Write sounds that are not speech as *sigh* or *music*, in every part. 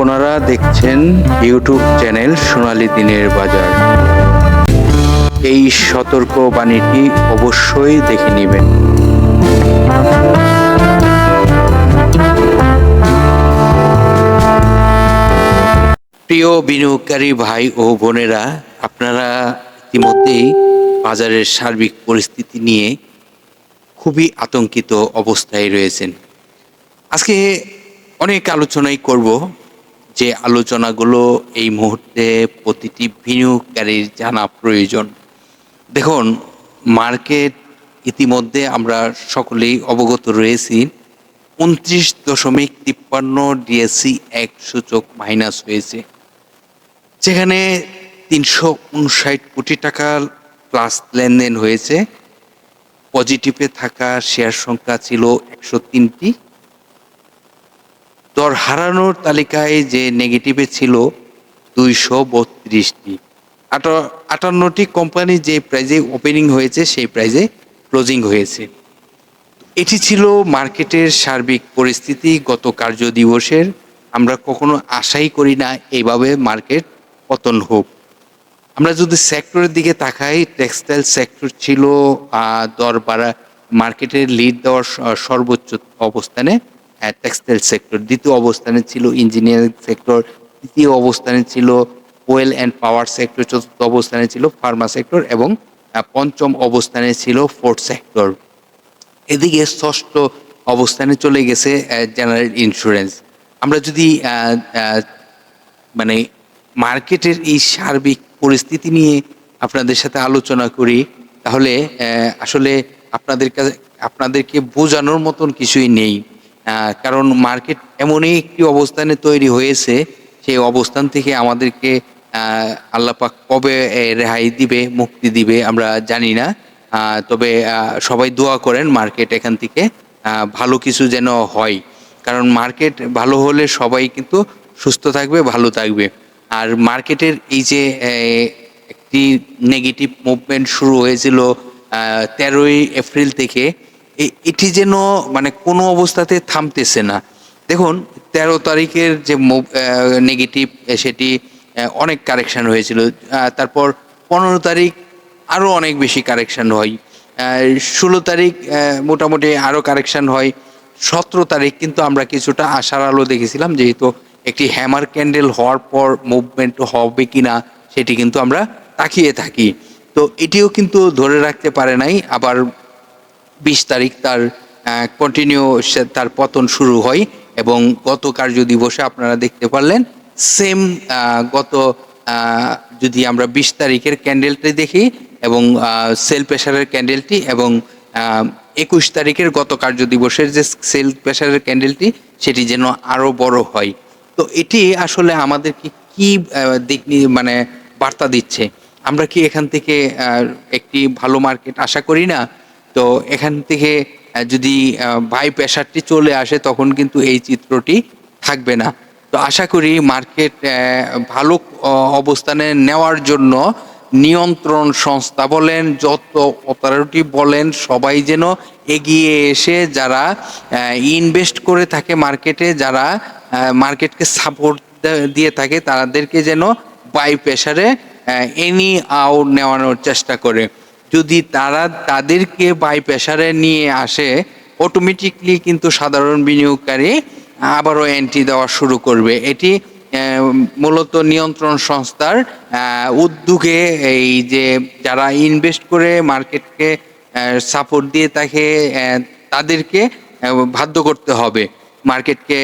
বোনেরা দেখছেন YouTube channel সোনালী দিনের বাজার। এই সতর্ক বাণীটি অবশ্যই দেখে নেবেন। প্রিয় বিনিয়োগকারী ভাই ও বোনেরা, আপনারা ইতিমধ্যেই বাজারের সার্বিক পরিস্থিতি নিয়ে খুবই আতঙ্কিত অবস্থায় রয়েছেন। আজকে অনেক আলোচনাই করব। যে আলোচনাগুলো এই মুহূর্তে প্রতিটি বিনিয়োগকারীর জানা প্রয়োজন। দেখুন, মার্কেট ইতিমধ্যে আমরা সকলেই অবগত রয়েছি, উনত্রিশ দশমিক তিপ্পান্ন ডিএসসি এক সূচক মাইনাস হয়েছে, যেখানে তিনশো উনষাট কোটি টাকা প্লাস লেনদেন হয়েছে। পজিটিভে থাকা শেয়ার সংখ্যা ছিল একশো তিনটি। দর হারানোর তালিকায় যে নেগেটিভে ছিল দুইশো বত্রিশটি। আটান্নটি কোম্পানি যে প্রাইজে ওপেনিং হয়েছে, সেই প্রাইজে ক্লোজিং হয়েছে। এটি ছিল মার্কেটের সার্বিক পরিস্থিতি গত কার্য দিবসের আমরা কখনো আশাই করি না এইভাবে মার্কেট পতন হোক। আমরা যদি সেক্টরের দিকে তাকাই টেক্সটাইল সেক্টর ছিল দর বাড়া মার্কেটের লিড দেওয়ার সর্বোচ্চ অবস্থানে টেক্সটাইল সেক্টর দ্বিতীয় অবস্থানে ছিল ইঞ্জিনিয়ারিং সেক্টর তৃতীয় অবস্থানে ছিল ওয়েল অ্যান্ড পাওয়ার সেক্টর চতুর্থ অবস্থানে ছিল ফার্মা সেক্টর এবং পঞ্চম অবস্থানে ছিল ফোর্থ সেক্টর এদিকে ষষ্ঠ অবস্থানে চলে গেছে জেনারেল ইন্স্যুরেন্স আমরা যদি মানে মার্কেটের এই সার্বিক পরিস্থিতি নিয়ে আপনাদের সাথে আলোচনা করি, তাহলে আসলে আপনাদের কাছে, আপনাদেরকে বোঝানোর মতন কিছুই নেই। কারণ মার্কেট এমনই একটি অবস্থানে তৈরি হয়েছে, সেই অবস্থান থেকে আমাদেরকে আল্লাপাক কবে রেহাই দিবে, মুক্তি দিবে আমরা জানি না। তবে সবাই দোয়া করেন মার্কেট এখান থেকে ভালো কিছু যেন হয়। কারণ মার্কেট ভালো হলে সবাই কিন্তু সুস্থ থাকবে, ভালো থাকবে। আর মার্কেটের এই যে একটি নেগেটিভ মুভমেন্ট শুরু হয়েছিল তেরোই এপ্রিল থেকে এটি যেন মানে কোনো অবস্থাতে থামতেছে না। দেখুন, তেরো তারিখের যে নেগেটিভ সেটি অনেক কারেকশন হয়েছিল। তারপর পনেরো তারিখ আরও অনেক বেশি কারেকশন হয়। ষোলো তারিখ মোটামুটি আরও কারেকশন হয়। সতেরো তারিখ কিন্তু আমরা কিছুটা আশার আলো দেখেছিলাম, যেহেতু একটি হ্যামার ক্যান্ডেল হওয়ার পর মুভমেন্ট হবে কি না, সেটি কিন্তু আমরা তাকিয়ে থাকি। তো এটিও কিন্তু ধরে রাখতে পারে নাই, আবার বিশ তারিখ তার কন্টিনিউ তার পতন শুরু হয় এবং গত কার্য দিবসে আপনারা দেখতে পারলেন সেম গত যদি আমরা বিশ তারিখের ক্যান্ডেলটি দেখি এবং সেল প্রেশারের ক্যান্ডেলটি এবং একুশ তারিখের গত কার্য দিবসের যে সেল প্রেশারের ক্যান্ডেলটি সেটি যেন আরও বড় হয়। তো এটি আসলে আমাদেরকে কি দিক মানে বার্তা দিচ্ছে? আমরা কি এখান থেকে একটি ভালো মার্কেট আশা করি না? তো এখান থেকে যদি ভাই প্রেশারটি চলে আসে, তখন কিন্তু এই চিত্রটি থাকবে না। তো আশা করি মার্কেট ভালো অবস্থানে নেওয়ার জন্য নিয়ন্ত্রণ সংস্থা বলেন, যত অথরিটি বলেন, সবাই যেন এগিয়ে এসে যারা ইনভেস্ট করে থাকে মার্কেটে, যারা মার্কেটকে সাপোর্ট দিয়ে থাকে, তাদেরকে যেন বাই প্রেশারে এনি আউট নেওয়ানোর চেষ্টা করে। যদি তারা তাদেরকে বাই প্রেশারে নিয়ে আসে অটোমেটিকলি কিন্তু সাধারণ বিনিয়োগকারী আবারও এন্ট্রি দেওয়া শুরু করবে। এটি মূলত নিয়ন্ত্রণ সংস্থার উদ্যোগে এই যে যারা ইনভেস্ট করে মার্কেটকে সাপোর্ট দিয়ে তাকে তাদেরকে বাধ্য করতে হবে মার্কেটকে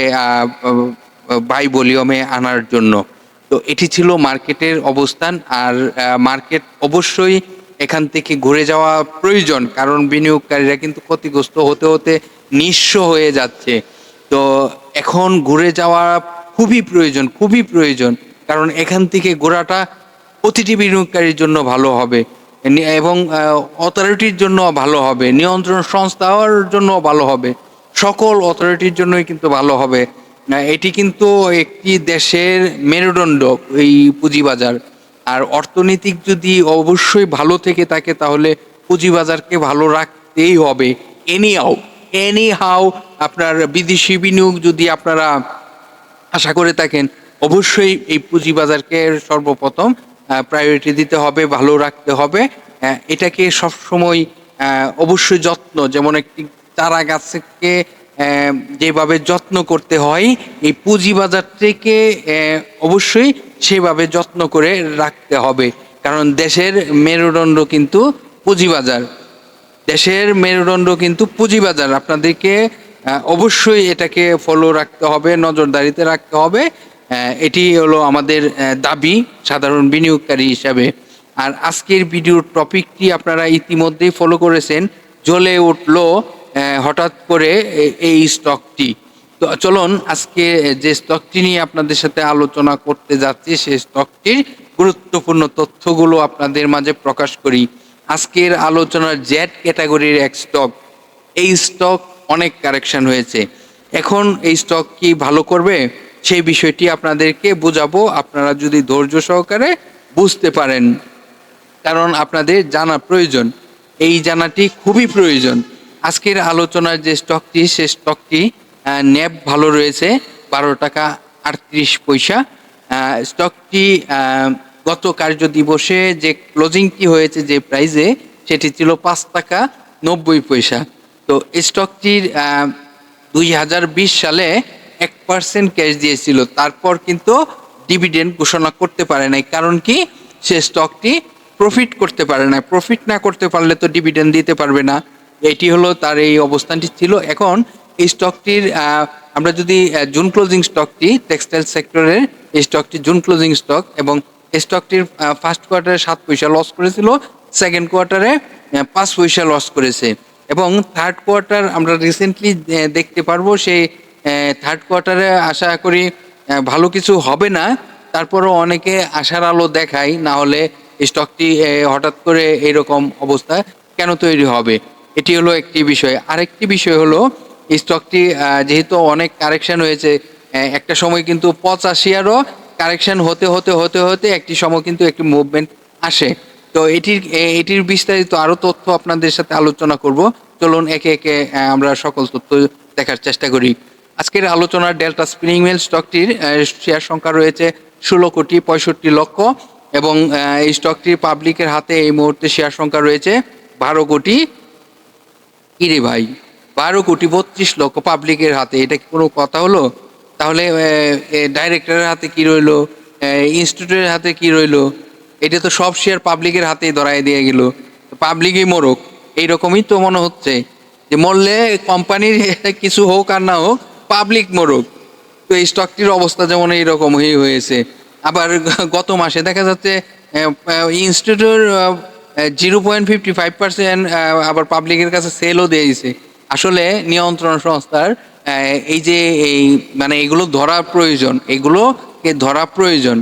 বাই ভলিউমে আনার জন্য। তো এটি ছিল মার্কেটের অবস্থান। আর মার্কেট অবশ্যই এখান থেকে ঘুরে যাওয়া প্রয়োজন, কারণ বিনিয়োগকারীরা কিন্তু ক্ষতিগ্রস্ত হতে হতে নিঃস্ব হয়ে যাচ্ছে। তো এখন ঘুরে যাওয়া খুবই প্রয়োজন খুবই প্রয়োজন, কারণ এখান থেকে ঘোরাটা প্রতিটি বিনিয়োগকারীর জন্য ভালো হবে এবং অথরিটির জন্য ভালো হবে, নিয়ন্ত্রণ সংস্থার জন্য ভালো হবে, সকল অথরিটির জন্যই কিন্তু ভালো হবে। এটি কিন্তু একটি দেশের মেরুদণ্ড, এই পুঁজিবাজার। আর অর্থনৈতিক যদি অবশ্যই ভালো থেকে থাকে, তাহলে পুঁজিবাজারকে ভালো রাখতেই হবে। এনি হাউ এনি হাউ আপনার বিদেশি বিনিয়োগ যদি আপনারা আশা করে থাকেন, অবশ্যই এই পুঁজিবাজারকে সর্বপ্রথম প্রায়োরিটি দিতে হবে, ভালো রাখতে হবে। এটাকে সবসময় অবশ্যই যত্ন, যেমন একটি চারা গাছকে যেভাবে যত্ন করতে হয়, এই পুঁজিবাজারটিকে থেকে অবশ্যই সেভাবে যত্ন করে রাখতে হবে। কারণ দেশের মেরুদণ্ড কিন্তু পুঁজিবাজার। দেশের মেরুদণ্ড কিন্তু পুঁজিবাজার। আপনাদেরকে অবশ্যই এটাকে ফলো রাখতে হবে, নজরদারিতে রাখতে হবে। এটি হলো আমাদের দাবি, সাধারণ বিনিয়োগকারী হিসাবে। আর আজকের ভিডিওর টপিকটি আপনারা ইতিমধ্যেই ফলো করেছেন। জ্বলে উঠল হঠাৎ করে এই স্টকটি তো চলুন, আজকে যে স্টকটি নিয়ে আপনাদের সাথে আলোচনা করতে যাচ্ছি, সেই স্টকটির গুরুত্বপূর্ণ তথ্যগুলো আপনাদের মাঝে প্রকাশ করি। আজকের আলোচনার জেড ক্যাটাগরির এক স্টক এই স্টক অনেক কারেকশন হয়েছে। এখন এই স্টক কি ভালো করবে? সেই বিষয়টি আপনাদেরকে বোঝাবো। আপনারা যদি ধৈর্য সহকারে বুঝতে পারেন, কারণ আপনাদের জানা প্রয়োজন। এই জানাটি খুবই প্রয়োজন। আজকের আলোচনার যে স্টকটি সে স্টকটি ন্যাব ভালো রয়েছে, বারো টাকা আটত্রিশ পয়সা। স্টকটি গত কার্য দিবসে যে ক্লোজিংটি হয়েছে যে প্রাইজে সেটি ছিল পাঁচ টাকা নব্বই পয়সা। তো স্টকটির দুই হাজার বিশ সালে এক পার্সেন্ট ক্যাশ দিয়েছিল। তারপর কিন্তু ডিভিডেন্ড ঘোষণা করতে পারে নাই। কারণ কি? সে স্টকটি প্রফিট করতে পারে না প্রফিট না করতে পারলে তো ডিভিডেন্ড দিতে পারবে না। এটি হলো তার এই অবস্থানটি ছিল। এখন এই স্টকটির আমরা যদি জুন ক্লোজিং স্টকটি টেক্সটাইল সেক্টরের এই স্টকটি জুন ক্লোজিং স্টক এবং এই স্টকটির ফার্স্ট কোয়ার্টারে সাত পয়সা লস করেছিল সেকেন্ড কোয়ার্টারে পাঁচ পয়সা লস করেছে। এবং থার্ড কোয়ার্টার আমরা রিসেন্টলি দেখতে পারব সেই থার্ড কোয়ার্টারে আশা করি ভালো কিছু হবে না। তারপরও অনেকে আশার আলো দেখায়, না হলে স্টকটি হঠাৎ করে এরকম অবস্থা কেন তৈরি হবে? এটি হলো একটি বিষয়। আরেকটি বিষয় হলো স্টকটি যেহেতু অনেক কারেকশন হয়েছে একটা সময় কিন্তু পঁচাশি আরও কারেকশন হতে হতে হতে হতে একটি সময় কিন্তু একটি মুভমেন্ট আসে। তো এটির এটির বিস্তারিত আরও তথ্য আপনাদের সাথে আলোচনা করব। চলুন একে একে আমরা সকল তথ্য দেখার চেষ্টা করি। আজকের আলোচনার ডেল্টা স্পিনিং মিল স্টকটির শেয়ার সংখ্যা রয়েছে ষোলো কোটি পঁয়ষট্টি লক্ষ এবং এই স্টকটির পাবলিকের হাতে এই মুহূর্তে শেয়ার সংখ্যা রয়েছে বারো কোটি। কিরে ভাই? বারো কোটি বত্রিশ লক্ষ পাবলিকের হাতে, এটা কি কোনো কথা হলো? তাহলে ডাইরেক্টরের হাতে কি রইল? ইনস্টিটিউটের হাতে কি রইল? এটা তো সব শেয়ার পাবলিকের হাতেই ধরায় দিয়ে গেল। পাবলিকই মরক, এইরকমই তো মনে হচ্ছে। যে মরলে কোম্পানির *laughs* কিছু হোক আর না হোক পাবলিক মরক। তো এই স্টকটির অবস্থা যেমন এইরকমই হয়েছে। আবার *laughs* গত মাসে দেখা যাচ্ছে institute zero point fifty five percent আবার পাবলিকের কাছে সেলও দিয়েছে। আসলে নিয়ন্ত্রণ সংস্থার এই যে এই মানে এগুলো ধরা প্রয়োজন, এগুলোকে ধরা প্রয়োজন।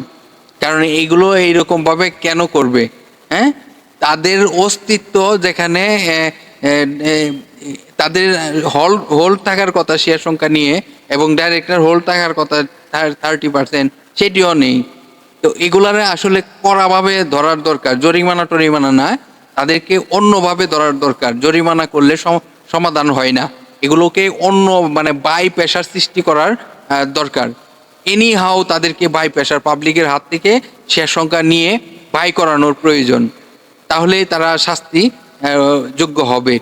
কারণ এইগুলো এইরকম ভাবে কেন করবে? হ্যাঁ? তাদের অস্তিত্ব যেখানে তাদের হল হোল্ড থাকার কথা, শেয়ার সংখ্যা নিয়ে, এবং ডাইরেক্টর হোল্ড থাকার কথা থার্টি পার্সেন্ট সেটিও নেই। তো এগুলার আসলে কড়াভাবে ধরার দরকার। জরিমানা টরিমানা না, তাদেরকে অন্যভাবে ধরার দরকার। জরিমানা করলে সমাধান হয় না। এগুলোকে অন্য মানে বাই প্রেশার সৃষ্টি করার দরকার। এনি হাও তাদেরকে বাই প্রেশার পাবলিকের হাত থেকে শেয়ার সংখ্যা নিয়ে বাই করানোর প্রয়োজন। তাহলে তারা শাস্তি যোগ্য হবে।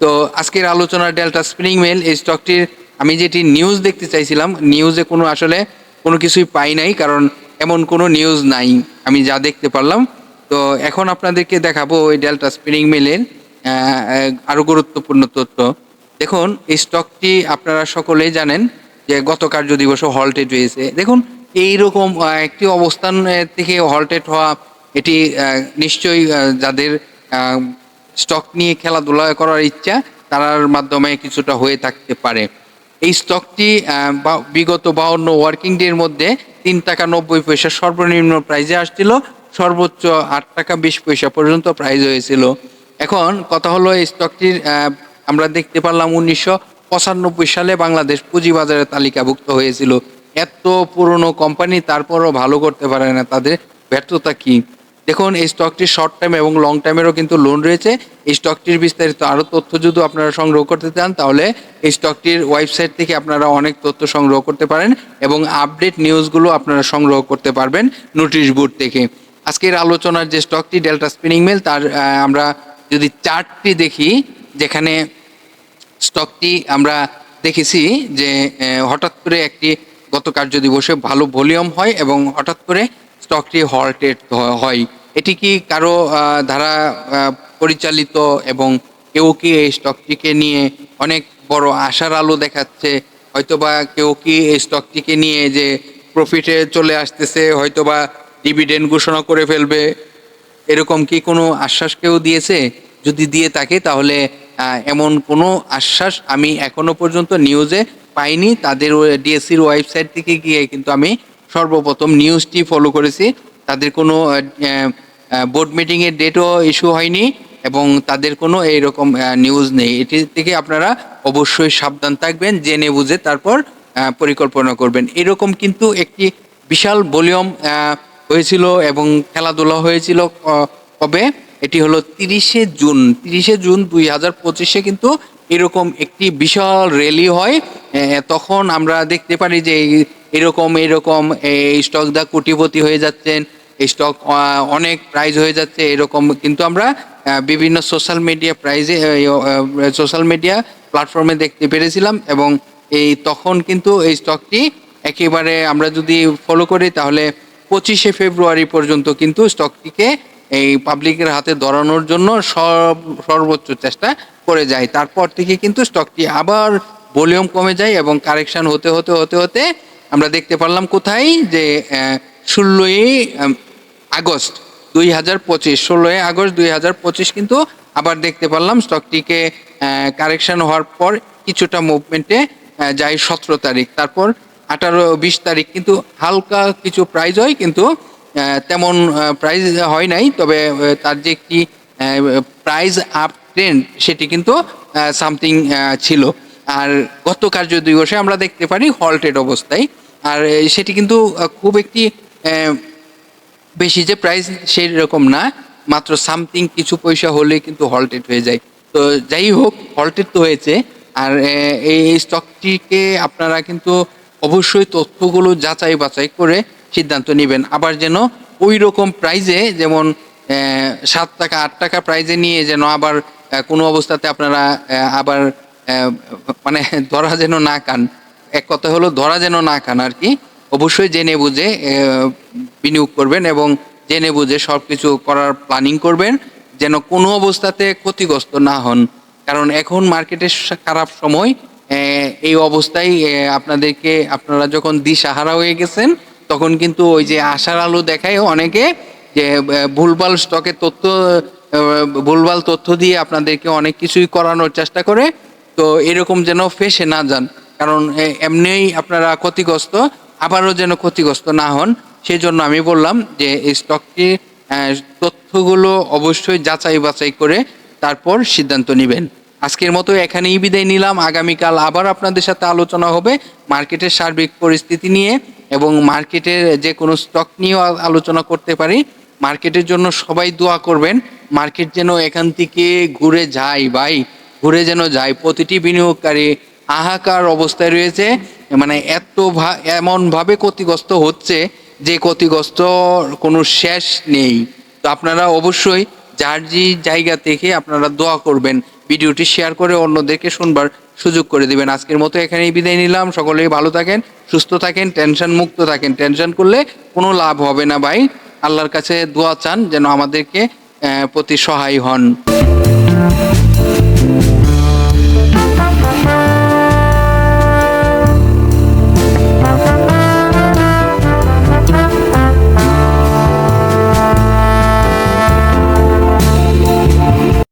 তো আজকের আলোচনার ডেল্টা স্পিনিং মেল এই স্টকটির আমি যেটি নিউজ দেখতে চাইছিলাম নিউজে কোনো আসলে কোনো কিছুই পাই নাই, কারণ এমন কোনো নিউজ নাই। আমি যা দেখতে পারলাম। তো এখন আপনাদেরকে দেখাবো ওই ডেল্টা স্পিনিং মেলের আরও গুরুত্বপূর্ণ তথ্য। দেখুন, এই স্টকটি আপনারা সকলেই জানেন যে গত কার্য দিবসও হলটেড হয়েছে। দেখুন, এইরকম একটি অবস্থান থেকে হলটেড হওয়া, এটি নিশ্চয়ই যাদের স্টক নিয়ে খেলাধুলা করার ইচ্ছা তার মাধ্যমে কিছুটা হয়ে থাকতে পারে। এই স্টকটি বিগত বাউন্ন ওয়ার্কিং ডের মধ্যে তিন টাকা নব্বই পয়সা সর্বনিম্ন প্রাইজে আসছিল। সর্বোচ্চ আট টাকা বিশ পয়সা পর্যন্ত প্রাইজ হয়েছিল। এখন কথা হলো এই স্টকটির আমরা দেখতে পারলাম উনিশশো পঁচানব্বই সালে বাংলাদেশ পুঁজিবাজারে তালিকাভুক্ত হয়েছিল। এত পুরনো কোম্পানি তারপরও ভালো করতে পারে না তাদের ব্যর্থতা কি? দেখুন, এই স্টকটির শর্ট টাইম এবং লং টাইমেরও কিন্তু লোন রয়েছে। এই স্টকটির বিস্তারিত আরও তথ্য যদি আপনারা সংগ্রহ করতে চান, তাহলে এই স্টকটির ওয়েবসাইট থেকে আপনারা অনেক তথ্য সংগ্রহ করতে পারেন এবং আপডেট নিউজগুলো আপনারা সংগ্রহ করতে পারবেন নোটিশ বোর্ড থেকে। আজকের আলোচনার যে স্টকটি ডেল্টা স্পিনিং মিল তার আমরা যদি চার্টটি দেখি, যেখানে স্টকটি আমরা দেখেছি যে হঠাৎ করে একটি গত কার্য দিবসে ভালো ভলিউম হয় এবং হঠাৎ করে স্টকটি হল্টেড হয়। এটি কি কারও দ্বারা পরিচালিত এবং কেউ কি এই স্টকটিকে নিয়ে অনেক বড় আশার আলো দেখাচ্ছে? হয়তোবা কেউ কি এই স্টকটিকে নিয়ে যে প্রফিটে চলে আসতেছে, হয়তোবা ডিভিডেন্ড ঘোষণা করে ফেলবে? এরকম কি কোনো আশ্বাস কেউ দিয়েছে? যদি দিয়ে থাকে, তাহলে এমন কোনো আশ্বাস আমি এখনও পর্যন্ত নিউজে পাইনি। তাদের ডিএসসির ওয়েবসাইট থেকে গিয়ে কিন্তু আমি সর্বপ্রথম নিউজটি ফলো করেছি। তাদের কোনো বোর্ড মিটিংয়ের ডেটও ইস্যু হয়নি এবং তাদের কোনো এইরকম নিউজ নেই। এটি থেকে আপনারা অবশ্যই সাবধান থাকবেন, জেনে বুঝে তারপর পরিকল্পনা করবেন। এরকম কিন্তু একটি বিশাল ভলিউম হয়েছিল এবং খেলাধুলা হয়েছিল কবে? এটি হলো তিরিশে জুন। তিরিশে জুন দুই হাজার পঁচিশে কিন্তু এরকম একটি বিশাল র্যালি হয়। তখন আমরা দেখতে পারি যে এরকম এরকম এই স্টক দা কোটিপতি হয়ে যাচ্ছেন স্টক অনেক প্রাইজ হয়ে যাচ্ছে, এরকম কিন্তু আমরা বিভিন্ন সোশ্যাল মিডিয়া প্রাইজে সোশ্যাল মিডিয়া প্ল্যাটফর্মে দেখতে পেরেছিলাম এবং এই তখন কিন্তু এই স্টকটি একেবারে আমরা যদি ফলো করি তাহলে পঁচিশে ফেব্রুয়ারি পর্যন্ত কিন্তু স্টকটিকে এই পাবলিকের হাতে ধরানোর জন্য সর্বোচ্চ চেষ্টা করে যায়। তারপর থেকে কিন্তু স্টকটি আবার ভলিউম কমে যায় এবং কারেকশন হতে হতে হতে হতে আমরা দেখতে পারলাম কোথায় যে ষোলোই আগস্ট দুই হাজার পঁচিশ, ষোলোই আগস্ট দুই হাজার পঁচিশ কিন্তু আবার দেখতে পারলাম স্টকটিকে কারেকশন হওয়ার পর কিছুটা মুভমেন্টে যায় সতেরো তারিখ। তারপর আঠারো, বিশ তারিখ। কিন্তু হালকা কিছু প্রাইজ হয়, কিন্তু তেমন প্রাইজ হয় নাই। তবে তার যে একটি প্রাইজ আপ ট্রেন্ড সেটি কিন্তু সামথিং ছিল। আর গত কার্য দিবসে আমরা দেখতে পারি হল্টেড অবস্থায়। আর সেটি কিন্তু খুব একটি বেশি যে প্রাইস সেই রকম না। মাত্র সামথিং কিছু পয়সা হলে কিন্তু হল্টেড হয়ে যায়। তো যাই হোক হল্টেড তো হয়েছে। আর এই স্টকটিকে আপনারা কিন্তু অবশ্যই তথ্যগুলো যাচাই বাছাই করে সিদ্ধান্ত নেবেন। আবার যেন ওই রকম প্রাইজে যেমন সাত টাকা, আট টাকা প্রাইজে নিয়ে যেন আবার কোনো অবস্থাতে আপনারা আবার মানে ধরা যেন না কান এক কথা হলো ধরা যেন না খান আর কি। অবশ্যই জেনে বুঝে বিনিয়োগ করবেন এবং জেনে বুঝে সব কিছু করার প্ল্যানিং করবেন, যেন কোনো অবস্থাতে ক্ষতিগ্রস্ত না হন। কারণ এখন মার্কেটের খারাপ সময় এই অবস্থায় আপনাদেরকে, আপনারা যখন দিশাহারা হয়ে গেছেন, তখন কিন্তু ওই যে আশার আলো দেখায় অনেকে যে ভুলভাল স্টকের তথ্য ভুলভাল তথ্য দিয়ে আপনাদেরকে অনেক কিছুই করানোর চেষ্টা করে। তো এরকম যেন ফেসে না যান। কারণ এমনিই আপনারা ক্ষতিগ্রস্ত, আবারও যেন ক্ষতিগ্রস্ত না হন। সেই জন্য আমি বললাম যে, এই স্টকটি তথ্যগুলো অবশ্যই যাচাই বাছাই করে তারপর সিদ্ধান্ত নেবেন। আজকের মতো এখানেই বিদায় নিলাম। আগামীকাল আবার আপনাদের সাথে আলোচনা হবে মার্কেটের সার্বিক পরিস্থিতি নিয়ে এবং মার্কেটের যে কোনো স্টক নিয়েও আলোচনা করতে পারি। মার্কেটের জন্য সবাই দোয়া করবেন। মার্কেট যেন এখান থেকে ঘুরে যায় ভাই, ঘুরে যেন যায়। প্রতিটি বিনিয়োগকারী হাহাকার অবস্থায় রয়েছে। মানে এত এমনভাবে ক্ষতিগ্রস্ত হচ্ছে যে ক্ষতিগ্রস্ত কোনো শেষ নেই। তো আপনারা অবশ্যই যার যে জায়গা থেকে আপনারা দোয়া করবেন। ভিডিওটি শেয়ার করে অন্যদেরকে শুনবার সুযোগ করে দিবেন। আজকের মতো এখানেই বিদায় নিলাম। সকলেই ভালো থাকেন, সুস্থ থাকেন, টেনশন মুক্ত থাকেন। টেনশন করলে কোনো লাভ হবে না ভাই। আল্লাহর কাছে দোয়া চান যেন আমাদেরকে প্রতি সহায় হন।